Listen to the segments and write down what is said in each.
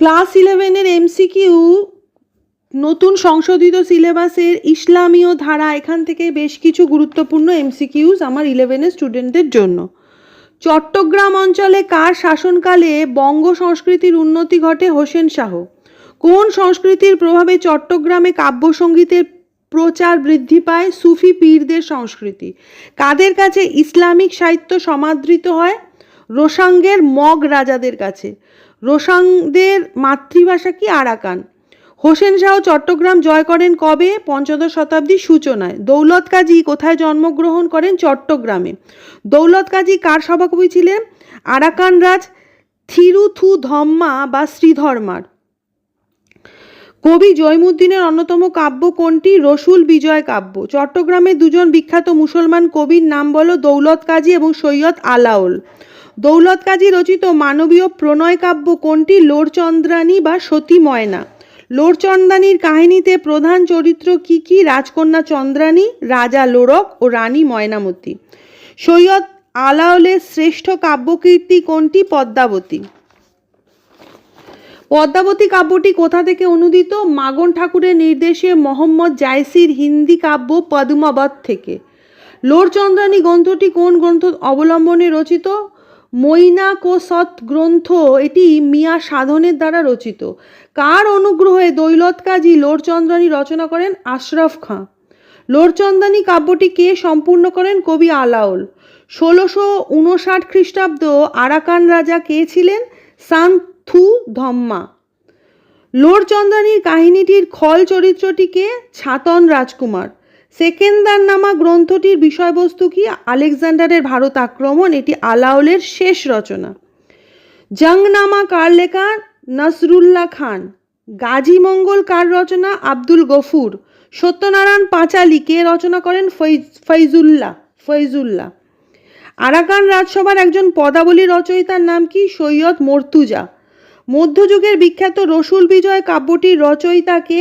Class ইলেভেনের MCQ, নতুন সংশোধিত সিলেবাসের ইসলামীয় ধারা, এখান থেকে বেশ কিছু গুরুত্বপূর্ণ এমসিকিউজ আমার ইলেভেনের স্টুডেন্টদের জন্য। চট্টগ্রাম অঞ্চলে কার শাসনকালে বঙ্গ সংস্কৃতির উন্নতি ঘটে? হোসেন শাহ। কোন সংস্কৃতির প্রভাবে চট্টগ্রামে কাব্যসঙ্গীতের প্রচার বৃদ্ধি পায়? সুফি পীরদের সংস্কৃতি। কাদের কাছে ইসলামিক সাহিত্য সমাদৃত হয়? রোসাঙ্গের মগ রাজাদের কাছে। রোসাংদের মাতৃভাষা কি? আরাকান। হোসেন শাহ চট্টগ্রাম জয় করেন কবে? পঞ্চদশ শতাব্দীর সূচনায়। দৌলত কাজী কোথায় জন্মগ্রহণ করেন? চট্টগ্রামে। দৌলত কাজী কার সভাকবি ছিলেন? আরাকান রাজ থিরুথু ধম্মা বা শ্রীধর্মার। কবি জৈমুদ্দিনের অন্যতম কাব্য কোনটি? রসুল বিজয় কাব্য। চট্টগ্রামে দুজন বিখ্যাত মুসলমান কবির নাম বলো দৌলত কাজী এবং সৈয়দ আলাউল। দৌলত কাজী রচিত মানবীয় প্রণয় কাব্য কোনটি? লোরচন্দ্রানী বা সতী ময়না লোরচন্দ্রানীর কাহিনীতে প্রধান চরিত্র কি কি? রাজকন্যা চন্দ্রানী, রাজা লোরক ও রানী ময়নামতী। সৈয়দ আলাউলের শ্রেষ্ঠ কাব্যকীর্তি কোনটি? পদ্মাবতী। পদ্মাবতী কাব্যটি কোথা থেকে অনুদিত? মাগন ঠাকুরের নির্দেশে মোহাম্মদ জায়সির হিন্দি কাব্য পদ্মাবত থেকে। লোরচন্দ্রানী গ্রন্থটি কোন গ্রন্থ অবলম্বনে রচিত? মৈনাকোসৎ গ্রন্থ, এটি মিয়া সাধনের দ্বারা রচিত। কার অনুগ্রহে দৈলত কাজী লোরচন্দ্রানী রচনা করেন আশরাফ খাঁ। লোরচন্দানী কাব্যটি কে সম্পূর্ণ করেন? কবি আলাউল। ষোলোশো উনষাট খ্রিস্টাব্দ আরাকান রাজা কে ছিলেন? সান্থু ধম্মা। লোরচন্দানীর কাহিনীটির খল চরিত্রটিকে ছাতন রাজকুমার। সেকেন্দার নামা গ্রন্থটির বিষয়বস্তু কি? আলেকজান্ডারের ভারত আক্রমণ, এটি আলাউলের শেষ রচনা। জংনামা কার লেখা? নসরুল্লাহ খান। গাজী মঙ্গল কার রচনা? আব্দুল গফুর। সত্যনারায়ণ পাঁচালি কে রচনা করেন? ফৈজ, ফৈজুল্লাহ ফৈজুল্লাহ। আরাকান রাজসভার একজন পদাবলী রচয়িতার নাম কি? সৈয়দ মর্তুজা। মধ্যযুগের বিখ্যাত রসুল বিজয় কাব্যটির রচয়িতাকে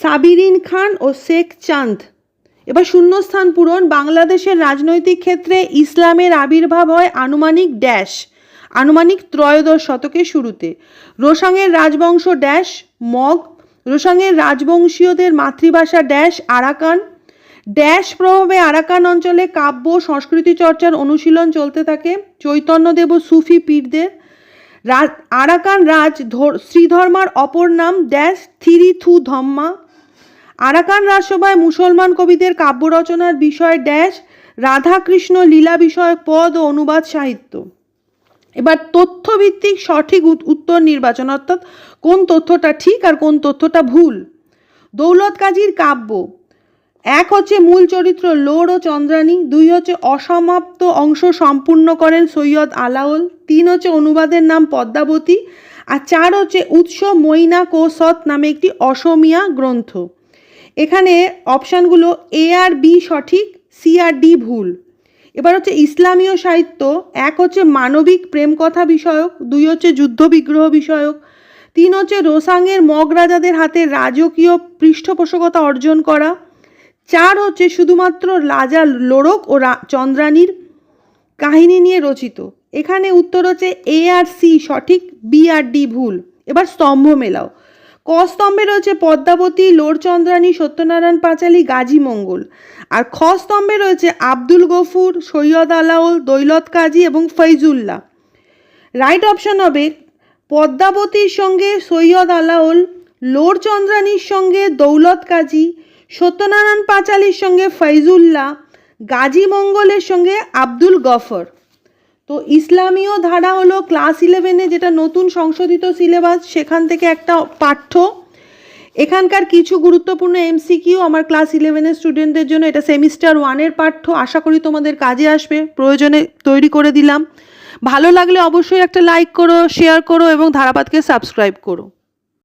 সাবিরিন খান ও শেখ চাঁদ। এবার শূন্যস্থান পূরণ, বাংলাদেশের রাজনৈতিক ক্ষেত্রে ইসলামের আবির্ভাব হয় আনুমানিক ড্যাশ, আনুমানিক ত্রয়োদশ শতকের শুরুতে। রোসাংয়ের রাজবংশ ড্যাশ, মগ রোসাংয়ের রাজবংশীয়দের মাতৃভাষা ড্যাশ, আরাকান। ড্যাশ প্রভাবে আরাকান অঞ্চলে কাব্য, সংস্কৃতি চর্চার অনুশীলন চলতে থাকে। চৈতন্যদেব ও সুফি পীরদের। আরাকান রাজ শ্রীধর্মার অপর নাম ড্যাশ থিরিথু ধম্মা আরাকান রাজসভায় মুসলমান কবিদের কাব্য রচনার বিষয় ড্যাশ, রাধাকৃষ্ণ লীলা বিষয়ক পদ ও অনুবাদ সাহিত্য। এবার তথ্যভিত্তিক সঠিক উত্তর নির্বাচন, অর্থাৎ কোন তথ্যটা ঠিক আর কোন তথ্যটা ভুল। দৌলত কাজীর কাব্য, এক হচ্ছে মূল চরিত্র লোর ও চন্দ্রানী, দুই হচ্ছে অসমাপ্ত অংশ সম্পূর্ণ করেন সৈয়দ আলাউল, তিন হচ্ছে অনুবাদের নাম পদ্মাবতী, আর চার হচ্ছে উৎস মৈনা কোসত নামে একটি অসমিয়া গ্রন্থ। এখানে অপশানগুলো এ আর বি সঠিক সি আর ডি ভুল। এবার হচ্ছে ইসলামীয় সাহিত্য, এক হচ্ছে মানবিক প্রেম কথা বিষয়ক, দুই হচ্ছে যুদ্ধ বিগ্রহ বিষয়ক, তিন হচ্ছে রোসাংয়ের মগ রাজাদের হাতে রাজকীয় পৃষ্ঠপোষকতা অর্জন করা, চার হচ্ছে শুধুমাত্র রাজা লোরক ও চন্দ্রানীর কাহিনী নিয়ে রচিত। এখানে উত্তর হচ্ছে এ আর সি সঠিক বি আর ডি ভুল। এবার স্তম্ভ মেলাও। ক স্তম্ভে রয়েছে পদ্মাবতী, লোরচন্দ্রানী, সত্যনারায়ণ পাঁচালী, গাজী মঙ্গল। আর খ স্তম্ভে রয়েছে আব্দুল গফুর, সৈয়দ আলাউল, দৈলত কাজী এবং ফৈজুল্লাহ। রাইট অপশন হবে পদ্মাবতীর সঙ্গে সৈয়দ আলাউল, লোরচন্দ্রানীর সঙ্গে দৌলত কাজী, সত্যনারায়ণ পাঁচালীর সঙ্গে ফৈজুল্লাহ, গাজী মঙ্গলের সঙ্গে আব্দুল গফর। তো ইসলামীয় ধারা হলো ক্লাস ইলেভেনে যেটা নতুন সংশোধিত সিলেবাস সেখান থেকে একটা পাঠ্য। এখানকার কিছু গুরুত্বপূর্ণ এমসিকিউ আমার ক্লাস ইলেভেনের স্টুডেন্টদের জন্য, এটা সেমিস্টার ওয়ানের পাঠ্য, আশা করি তোমাদের কাজে আসবে, প্রয়োজনে তৈরি করে দিলাম। ভালো লাগলে অবশ্যই একটা লাইক করো শেয়ার করো এবং ধারাপাতকে সাবস্ক্রাইব করো।